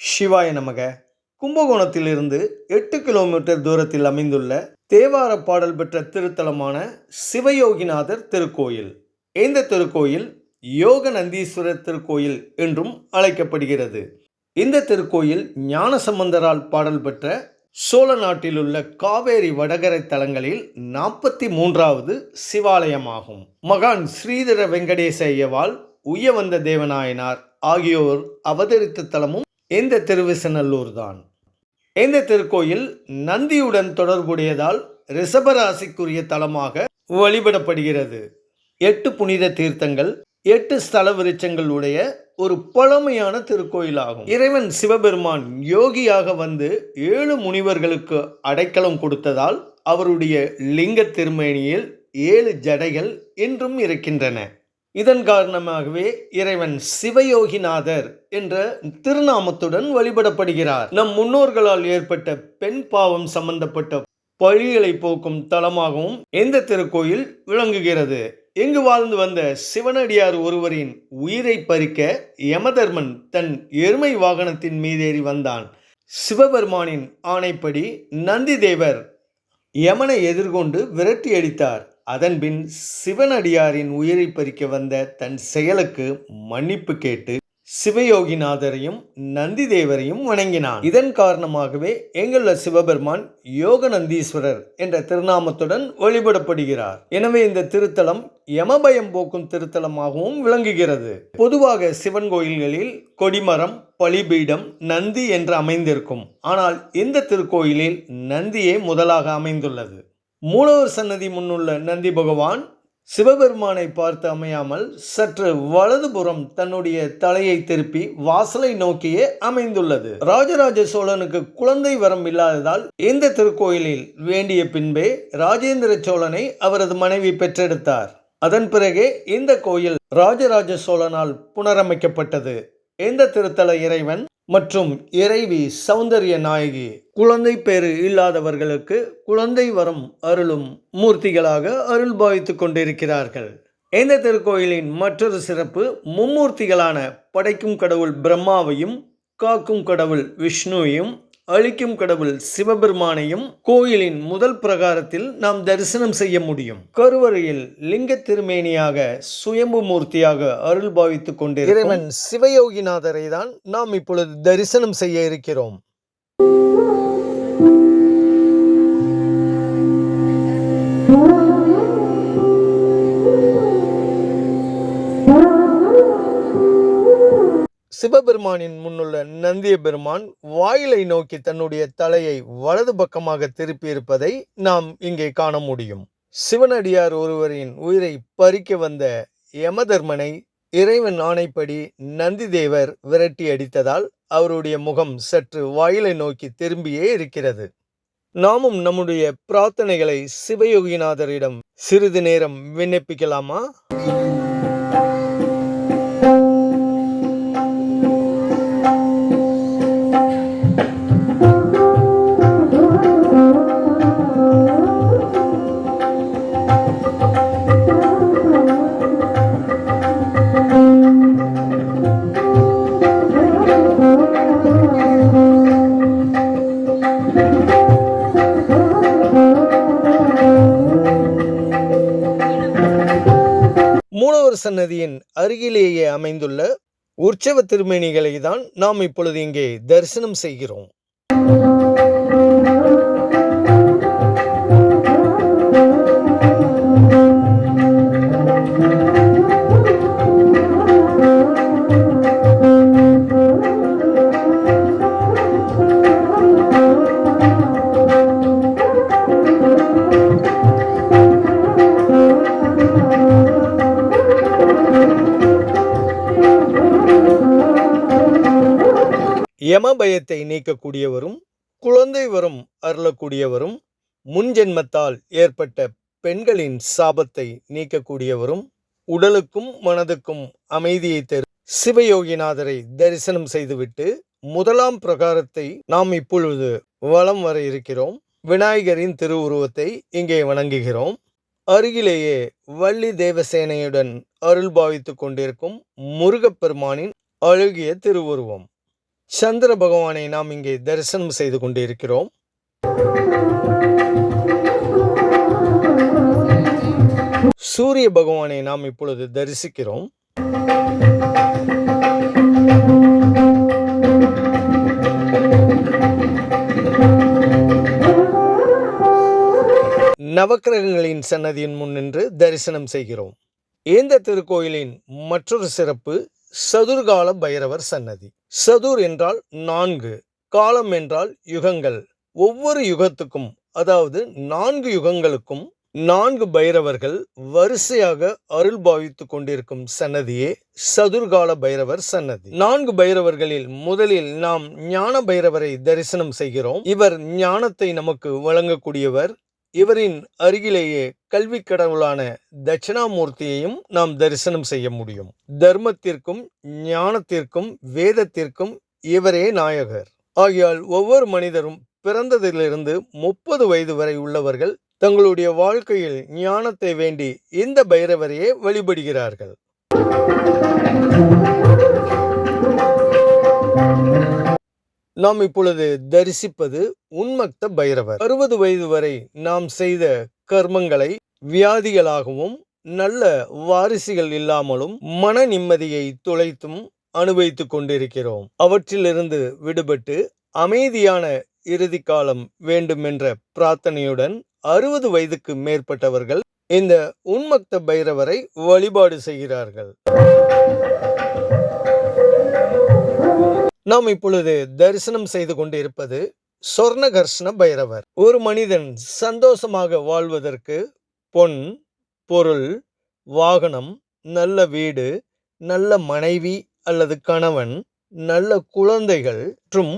சிவாய நமக. கும்பகோணத்திலிருந்து எட்டு கிலோமீட்டர் தூரத்தில் அமைந்துள்ள தேவார பாடல் பெற்ற திருத்தலமான சிவயோகிநாதர் திருக்கோயில். இந்த திருக்கோயில் யோக நந்தீஸ்வரர் திருக்கோயில் என்றும் அழைக்கப்படுகிறது. இந்த திருக்கோயில் ஞானசம்பந்தரால் பாடல் பெற்ற சோழ நாட்டிலுள்ள காவேரி வடகரை தலங்களில் நாற்பத்தி மூன்றாவது சிவாலயமாகும். மகான் ஸ்ரீதர வெங்கடேச ஐயவால் உயவந்த தேவநாயனார் ஆகியோர் அவதரித்த தலமும் இந்த திருவிசநல்லூர் தான். இந்த திருக்கோயில் நந்தியுடன் தொடர்புடையதால் ரிஷபராசிக்குரிய தலமாக வழிபடப்படுகிறது. எட்டு புனித தீர்த்தங்கள் எட்டு ஸ்தல விருட்சங்கள் உடைய ஒரு பழமையான திருக்கோயிலாகும். இறைவன் சிவபெருமான் யோகியாக வந்து ஏழு முனிவர்களுக்கு அடைக்கலம் கொடுத்ததால் அவருடைய லிங்க திருமேனியில் ஏழு ஜடைகள் இன்றும் இருக்கின்றன. இதன் காரணமாகவே இறைவன் சிவயோகிநாதர் என்ற திருநாமத்துடன் வழிபடப்படுகிறார். நம் முன்னோர்களால் ஏற்பட்ட பெண் பாவம் சம்பந்தப்பட்ட பழிகளை போக்கும் தலமாகவும் இந்த திருக்கோயில் விளங்குகிறது? இங்கு வாழ்ந்து வந்த சிவனடியார் ஒருவரின் உயிரை பறிக்க யமதர்மன் தன் எருமை வாகனத்தின் மீதேறி வந்தான். சிவபெருமானின் ஆணைப்படி நந்திதேவர் யமனை எதிர்கொண்டு விரட்டி அடித்தார். அதன்பின் சிவனடியாரின் உயிரை பறிக்க வந்த தன் செயலுக்கு மன்னிப்பு கேட்டு சிவயோகிநாதரையும் நந்திதேவரையும் வணங்கினான். இதன் காரணமாகவே எங்குள்ள சிவபெருமான் யோக நந்தீஸ்வரர் என்ற திருநாமத்துடன் வழிபடப்படுகிறார். எனவே இந்த திருத்தலம் யமபயம் போக்கும் திருத்தலமாகவும் விளங்குகிறது. பொதுவாக சிவன் கோயில்களில் கொடிமரம் பலிபீடம் நந்தி என்று அமைந்திருக்கும். ஆனால் இந்த திருக்கோயிலில் நந்தியே முதலாக அமைந்துள்ளது. மூலவர் சன்னதி முன்னுள்ள நந்தி பகவான் சிவபெருமானை பார்த்து அமையாமல் சற்று வலதுபுறம் தன்னுடைய தலையை திருப்பி வாசலை நோக்கியே அமைந்துள்ளது. ராஜராஜ சோழனுக்கு குழந்தை வரம் இல்லாததால் இந்த திருக்கோயிலில் வேண்டிய பின்பே ராஜேந்திர சோழனை அவரது மனைவி பெற்றெடுத்தார். அதன் பிறகே இந்த கோயில் ராஜராஜ சோழனால் புனரமைக்கப்பட்டது. இந்த திருத்தல இறைவன் மற்றும் இறைவி சௌந்தரிய நாயகி குழந்தை பேறு இல்லாதவர்களுக்கு குழந்தை வரும் அருளும் மூர்த்திகளாக அருள் பாவித்து கொண்டிருக்கிறார்கள். இந்த திருக்கோயிலின் மற்றொரு சிறப்பு மும்மூர்த்திகளான படைக்கும் கடவுள் பிரம்மாவையும் காக்கும் கடவுள் விஷ்ணுவையும் அழிக்கும் கடவுள் சிவபெருமானையும் கோயிலின் முதல் பிரகாரத்தில் நாம் தரிசனம் செய்ய முடியும். கருவறையில் லிங்க திருமேனியாக சுயம்பு மூர்த்தியாக அருள் பாவித்துக் கொண்டிருக்கும் இறைவன் சிவயோகிநாதரை தான் நாம் இப்பொழுது தரிசனம் செய்ய இருக்கிறோம். சிவபெருமானின் முன்னுள்ள நந்திய பெருமான் வாயிலை நோக்கி தன்னுடைய தலையை வலது பக்கமாக திருப்பியிருப்பதை நாம் இங்கே காண முடியும். சிவனடியார் ஒருவரின் உயிரை பறிக்க வந்த யமதர்மனை இறைவன் ஆணைப்படி நந்திதேவர் விரட்டி அடித்ததால் அவருடைய முகம் சற்று வாயிலை நோக்கி திரும்பியே இருக்கிறது. நாமும் நம்முடைய பிரார்த்தனைகளை சிவயோகிநாதரிடம் சிறிது நேரம் விண்ணப்பிக்கலாமா? மூலவர் சன்னதியின் அருகிலேயே அமைந்துள்ள உற்சவ திருமேனிகளை தான் நாம் இப்பொழுது இங்கே தரிசனம் செய்கிறோம். யம பயத்தை நீக்கக்கூடியவரும் குழந்தை வரும் அருளக்கூடியவரும் முன்ஜென்மத்தால் ஏற்பட்ட பெண்களின் சாபத்தை நீக்கக்கூடியவரும் உடலுக்கும் மனதுக்கும் அமைதியை தரும் சிவயோகிநாதரை தரிசனம் செய்துவிட்டு முதலாம் பிரகாரத்தை நாம் இப்பொழுது வலம் வர இருக்கிறோம். விநாயகரின் திருவுருவத்தை இங்கே வணங்குகிறோம். அருகிலேயே வள்ளி தேவசேனையுடன் அருள் பாவித்துக் கொண்டிருக்கும் முருகப்பெருமானின் அழகிய திருவுருவம். சந்திர பகவானை நாம் இங்கே தரிசனம் செய்து கொண்டிருக்கிறோம். சூரிய பகவானை நாம் இப்பொழுது தரிசிக்கிறோம். நவக்கிரகங்களின் சன்னதியின் முன் நின்று தரிசனம் செய்கிறோம். இந்த திருக்கோயிலின் மற்றொரு சிறப்பு சதுர்கால பைரவர் சன்னதி. சதுர் என்றால் நான்கு காலம் என்றால் யுகங்கள். ஒவ்வொரு யுகத்துக்கும் அதாவது நான்கு யுகங்களுக்கும் நான்கு பைரவர்கள் வரிசையாக அருள் பாவித்து கொண்டிருக்கும் சன்னதியே சதுர்கால பைரவர் சன்னதி. நான்கு பைரவர்களில் முதலில் நாம் ஞான பைரவரை தரிசனம் செய்கிறோம். இவர் ஞானத்தை நமக்கு வழங்கக்கூடியவர் இவரின் அருகிலேயே கல்வி கடவுளான தட்சிணாமூர்த்தியையும் நாம் தரிசனம் செய்ய முடியும். தர்மத்திற்கும் ஞானத்திற்கும் வேதத்திற்கும் இவரே நாயகர். ஆகையால் ஒவ்வொரு மனிதரும் பிறந்ததிலிருந்து முப்பது வயது வரை உள்ளவர்கள் தங்களுடைய வாழ்க்கையில் ஞானத்தை வேண்டி இந்த பைரவரையே வழிபடுகிறார்கள். நாம் இப்பொழுது தரிசிப்பது உன்மக்த பைரவர். அறுபது வயது வரை நாம் செய்த கர்மங்களை வியாதிகளாகவும் நல்ல வாரிசுகள் இல்லாமலும் மன நிம்மதியை துளைத்தும் அனுபவித்துக் கொண்டிருக்கிறோம். அவற்றிலிருந்து விடுபட்டு அமைதியான இறுதி காலம் வேண்டும் என்ற பிரார்த்தனையுடன் அறுபது வயதுக்கு மேற்பட்டவர்கள் இந்த உன்மக்த பைரவரை வழிபாடு செய்கிறார்கள். நாம் இப்பொழுது தரிசனம் செய்து கொண்டிருப்பது சொர்ணகர்ஷ்ண பைரவர். ஒரு மனிதன் சந்தோஷமாக வாழ்வதற்கு பொன் பொருள் வாகனம் நல்ல வீடு நல்ல மனைவி அல்லது கணவன் நல்ல குழந்தைகள் மற்றும்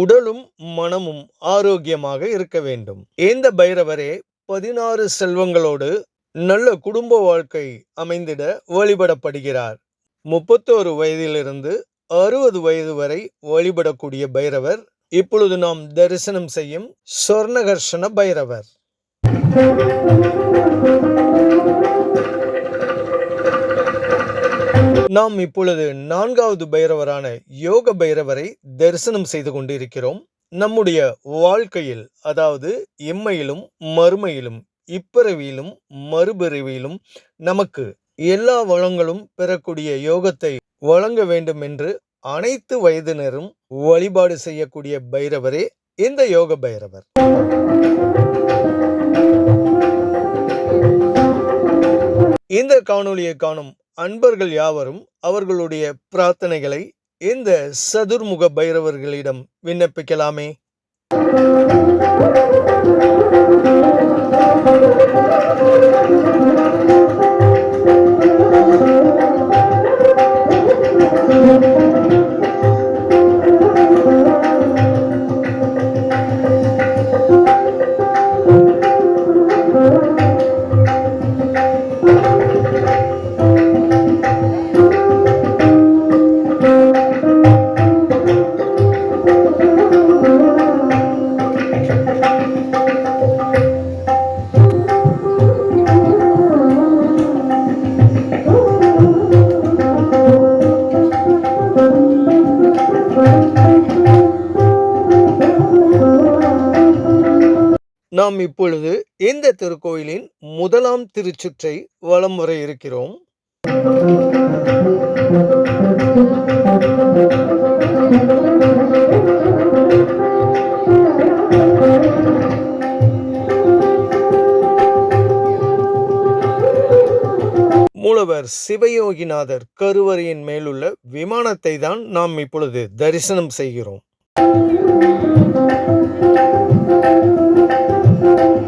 உடலும் மனமும் ஆரோக்கியமாக இருக்க வேண்டும். இந்த பைரவரே பதினாறு செல்வங்களோடு நல்ல குடும்ப வாழ்க்கை அமைந்திட வழிபடப்படுகிறார். முப்பத்தோரு வயதிலிருந்து அறுபது வயது வரை வழிபடக்கூடிய பைரவர் இப்பொழுது நாம் தரிசனம் செய்யும் சொர்ணகர்ஷண பைரவர். நாம் இப்பொழுது நான்காவது பைரவரான யோக பைரவரை தரிசனம் செய்து கொண்டிருக்கிறோம். நம்முடைய வாழ்க்கையில் அதாவது இம்மையிலும் மறுமையிலும் இப்பிறவியிலும் மறுபிறவியிலும் நமக்கு எல்லா வளங்களும் பெறக்கூடிய யோகத்தை வழங்க வேண்டும் என்று அனைத்து வயதினரும் வழிபாடு செய்யக்கூடிய பைரவரே இந்த யோக பைரவர். இந்த காணொளியை காணும் அன்பர்கள் யாவரும் அவர்களுடைய பிரார்த்தனைகளை இந்த சதுர்முக பைரவர்களிடம் விண்ணப்பிக்கலாமே. நாம் இப்பொழுது இந்த திருக்கோயிலின் முதலாம் திருச்சுற்றை வலம் வர இருக்கிறோம். மூலவர் சிவயோகிநாதர் கருவறையின் மேலுள்ள விமானத்தை தான் நாம் இப்பொழுது தரிசனம் செய்கிறோம். படைக்கும்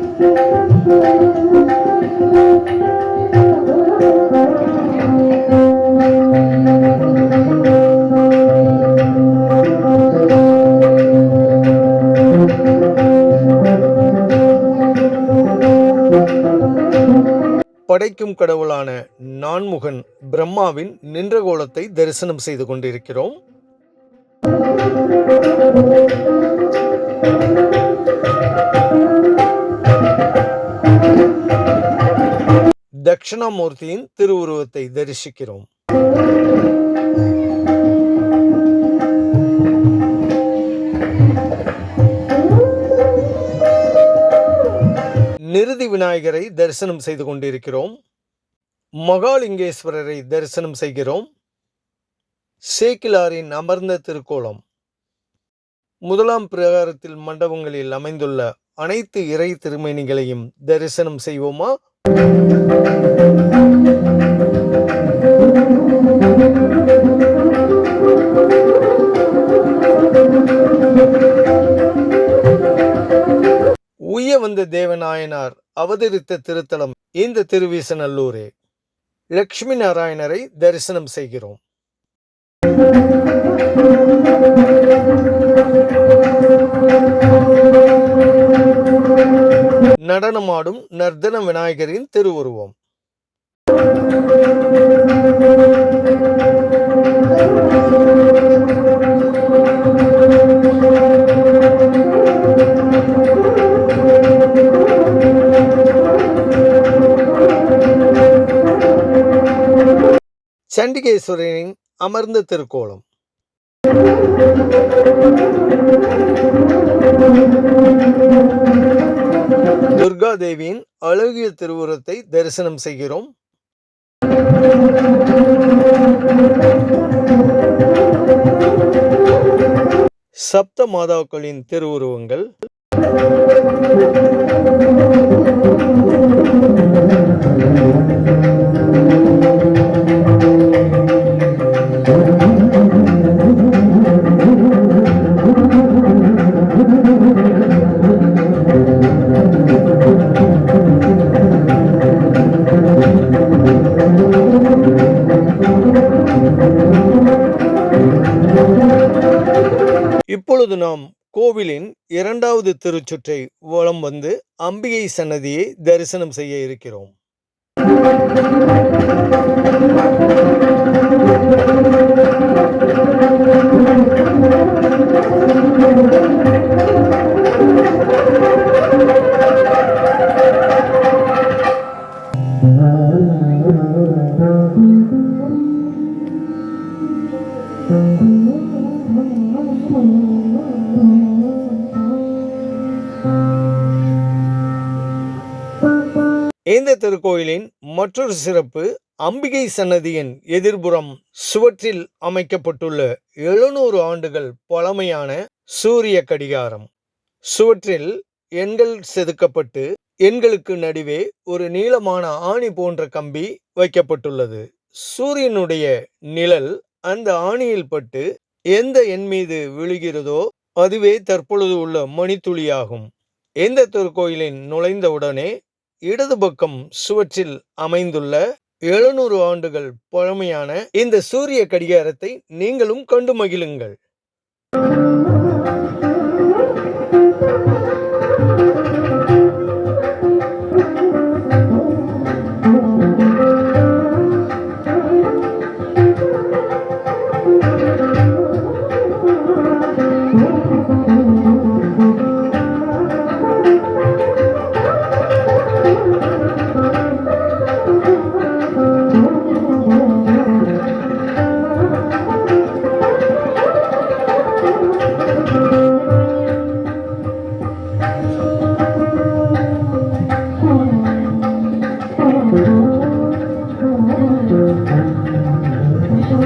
கடவுளான நான்முகன் பிரம்மாவின் நின்ற கோலத்தை தரிசனம் செய்து கொண்டிருக்கிறோம். தட்சிணாமூர்த்தியின் திருவுருவத்தை தரிசிக்கிறோம். நிருதி விநாயகரை தரிசனம் செய்து கொண்டிருக்கிறோம். மகாலிங்கேஸ்வரரை தரிசனம் செய்கிறோம். சேக்கிலாரின் அமர்ந்த திருக்கோலம். முதலாம் பிரகாரத்தில் மண்டபங்களில் அமைந்துள்ள அனைத்து இறை திருமேனிகளையும் தரிசனம் செய்வோமா? உய வந்த தேவநாயனார் அவதரித்த திருத்தலம் இந்த திருவீசநல்லூரே. லக்ஷ்மி நாராயணரை தரிசனம் செய்கிறோம். நடனமாடும் நர்தன விநாயகரின் திருவுருவம். சண்டிகேஸ்வரனின் அமர்ந்த திருக்கோலம். துர்கா தேவியின் அழகிய திருவுருவத்தை தரிசனம் செய்கிறோம். சப்த மாதாக்களின் திருவுருவங்கள். இப்பொழுது நாம் கோவிலின் இரண்டாவது திருச்சுற்றை வலம் வந்து அம்பிகை சன்னதியை தரிசனம் செய்ய இருக்கிறோம். இந்த திருக்கோயிலின் மற்றொரு சிறப்பு அம்பிகை சன்னதியின் எதிர்புறம் சுவற்றில் அமைக்கப்பட்டுள்ள எழுநூறு ஆண்டுகள் பழமையான சூரிய கடிகாரம். சுவற்றில் எண்கள் செதுக்கப்பட்டு எண்களுக்கு நடுவே ஒரு நீளமான ஆணி போன்ற கம்பி வைக்கப்பட்டுள்ளது. சூரியனுடைய நிழல் அந்த ஆணியில் பட்டு எந்த எண் மீது விழுகிறதோ அதுவே தற்பொழுது உள்ள மணித்துளியாகும். எந்த திருக்கோயிலின் நுழைந்தவுடனே இடது பக்கம் சுவற்றில் அமைந்துள்ள எழுநூறு ஆண்டுகள் பழமையான இந்த சூரிய கடிகாரத்தை நீங்களும் கண்டு மகிழுங்கள்.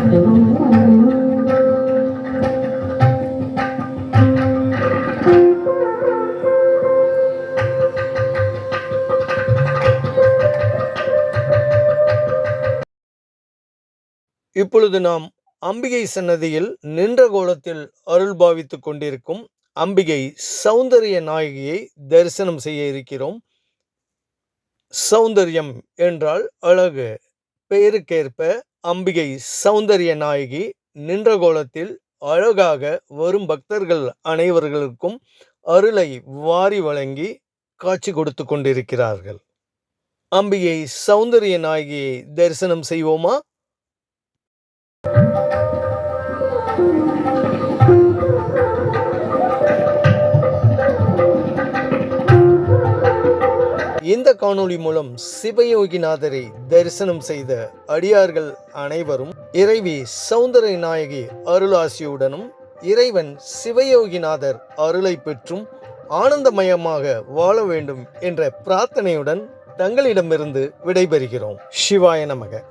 இப்பொழுது நாம் அம்பிகை சன்னதியில் நின்ற கோலத்தில் அருள் பாவித்துக் கொண்டிருக்கும் அம்பிகை சௌந்தரிய நாயகியை தரிசனம் செய்ய இருக்கிறோம். சௌந்தரியம் என்றால் அழகு பெயருக்கேற்ப அம்பிகை சௌந்தரிய நாயகி நின்ற கோலத்தில் அழகாக வரும் பக்தர்கள் அனைவர்களுக்கும் அருளை வாரி வழங்கி காட்சி கொடுத்து கொண்டிருக்கிறார்கள். அம்பிகை சௌந்தரிய நாயகியை தரிசனம் செய்வோமா? இந்த காணொளி மூலம் சிவயோகிநாதரை தரிசனம் செய்த அடியார்கள் அனைவரும் இறைவி சௌந்தர நாயகி அருளாசியுடனும் இறைவன் சிவயோகிநாதர் அருளை பெற்றும் ஆனந்தமயமாக வாழ வேண்டும் என்ற பிரார்த்தனையுடன் தங்களிடமிருந்து விடைபெறுகிறோம். சிவாய நமக.